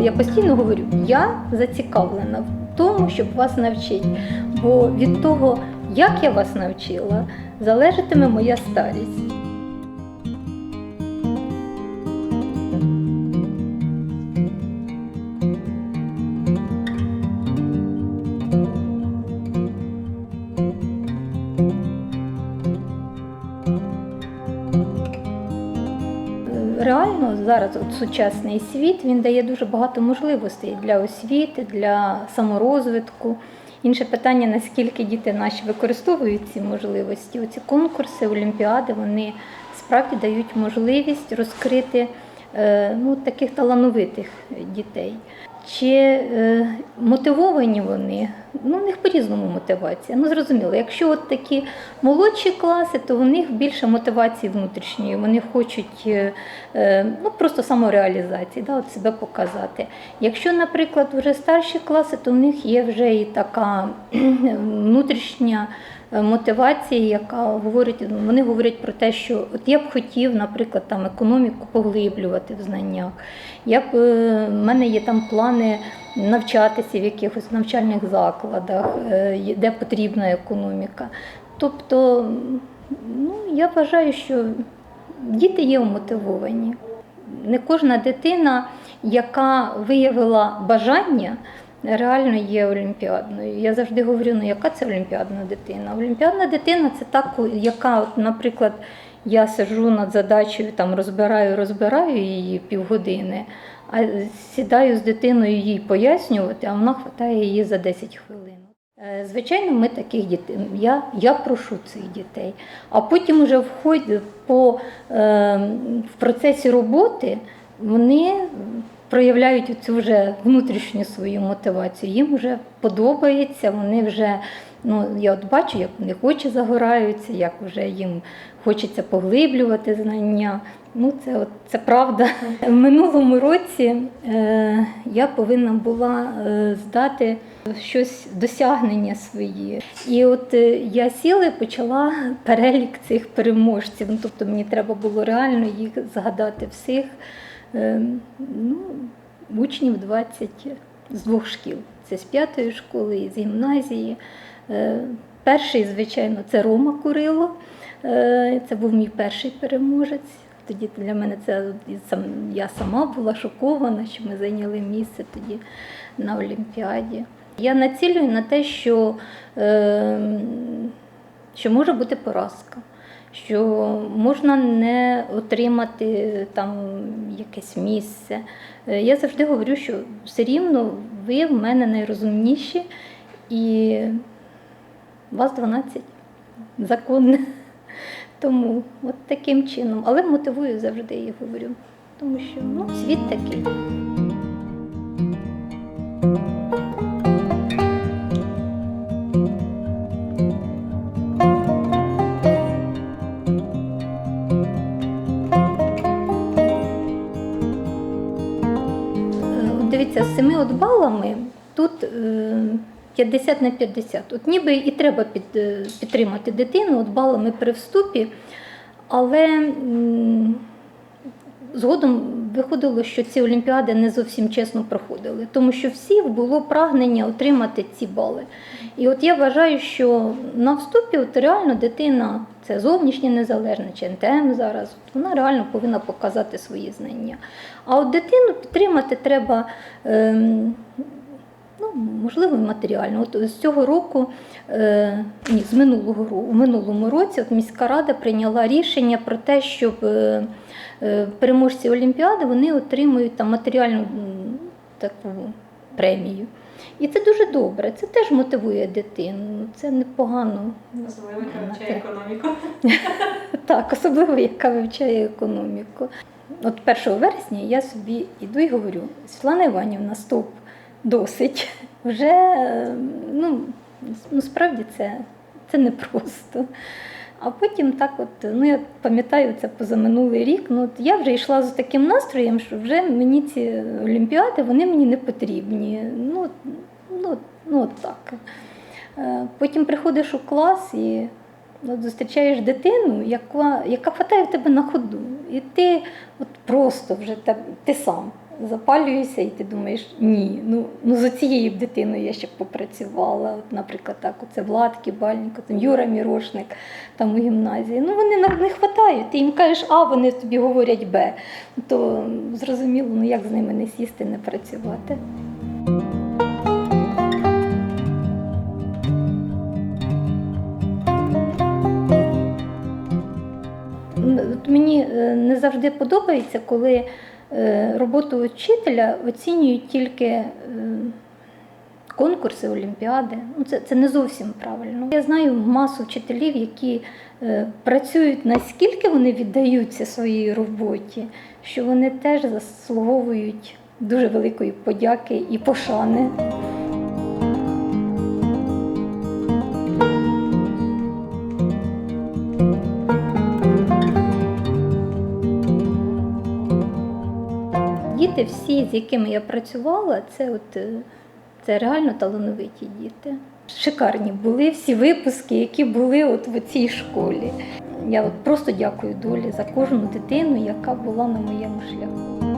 я постійно говорю, я зацікавлена в тому, щоб вас навчити. Бо від того, як я вас навчила, залежатиме моя старість. Реально зараз от сучасний світ він дає дуже багато можливостей для освіти, для саморозвитку. Інше питання, наскільки діти наші використовують ці можливості. Оці конкурси, олімпіади, вони справді дають можливість розкрити е, ну, таких талановитих дітей. Чи е, мотивовані вони? Ну, у них по-різному мотивація. Ну, зрозуміло, якщо от такі молодші класи, то у них більше мотивації внутрішньої. Вони хочуть е, е, ну, просто самореалізації, да, от себе показати. Якщо, наприклад, вже старші класи, то в них є вже і така внутрішня е, мотивація, яка говорить, вони говорять про те, що от я б хотів, наприклад, там економіку поглиблювати в знаннях. Я б, е, в мене є там плани навчатися в якихось навчальних закладах, е, де потрібна економіка. Тобто, ну, я вважаю, що діти є мотивовані. Не кожна дитина, яка виявила бажання, реально є олімпіадною. Я завжди говорю, ну яка це олімпіадна дитина? Олімпіадна дитина це та, яка, от, наприклад, я сиджу над задачею, там розбираю, розбираю її півгодини, а сідаю з дитиною їй пояснювати, а вона хватає її за 10 хвилин. Е, Звичайно, ми таких дітей. Я, я прошу цих дітей. А потім вже входять по е, в процесі роботи вони проявляють цю вже внутрішню свою мотивацію. Їм вже подобається, вони вже. Ну, я от бачу, як вони очі загораються, як вже їм хочеться поглиблювати знання. Ну, це, от, це правда. В минулому році е, я повинна була е, здати щось досягнення свої. І от е, я сіла і почала перелік цих переможців. Ну, тобто мені треба було реально їх згадати всіх. Е, ну, учнів 20 з двох шкіл. Це з п'ятої школи і з гімназії. Е, Перший, звичайно, це Рома Курило. Е, Це був мій перший переможець. Тоді для мене це я сама була шокована, що ми зайняли місце тоді на Олімпіаді. Я націлюю на те, що, е, що може бути поразка, що можна не отримати там якесь місце. Е, Я завжди говорю, що все рівно ви в мене найрозумніші і вас 12 законне. Тому от таким чином. Але мотивую завжди я говорю. Тому що ну, світ такий. Е, от з цими от балами тут е, 50 на 50. От ніби і треба під, е, підтримати дитину от балами при вступі, але згодом виходило, що ці олімпіади не зовсім чесно проходили, тому що всіх було прагнення отримати ці бали. І от я вважаю, що на вступі от реально дитина, це зовнішнє незалежне, чи НТМ зараз, вона реально повинна показати свої знання. А от дитину підтримати треба. Ем, Ну, можливо, матеріально. От з цього року, е, ні, з минулого року, у минулому році от міська рада прийняла рішення про те, щоб е, е, переможці Олімпіади вони отримують там матеріальну таку премію. І це дуже добре. Це теж мотивує дитину. Це непогано. Особливо яка вивчає економіку. Так, особливо яка вивчає економіку. От 1 вересня я собі йду і говорю: Світлана Іванівна, стоп, досить. Вже ну, ну справді це, це непросто. А потім так, от, ну я пам'ятаю це позаминулий рік. Ну от я вже йшла з таким настроєм, що вже мені ці олімпіади вони мені не потрібні. Ну, ну, ну так. Е, Потім приходиш у клас і от зустрічаєш дитину, яка, яка хватає в тебе на ходу. І ти от просто вже те- ти сам запалююся, і ти думаєш, ні, ну, ну з цією дитиною я ще б попрацювала. От, наприклад, так, оце Влад Кібальненко, там Юра Мірошник там у гімназії. Ну вони не хватають. Ти їм кажеш, а вони тобі говорять Б. То зрозуміло, ну як з ними не сісти, не працювати. Завжди подобається, коли е, роботу вчителя оцінюють тільки е, конкурси, олімпіади. Ну, це, це не зовсім правильно. Я знаю масу вчителів, які е, працюють наскільки вони віддаються своїй роботі, що вони теж заслуговують дуже великої подяки і пошани. Діти всі, з якими я працювала, це от е, це реально талановиті діти. Шикарні були всі випуски, які були от в цій школі. Я от просто дякую долі за кожну дитину, яка була на моєму шляху.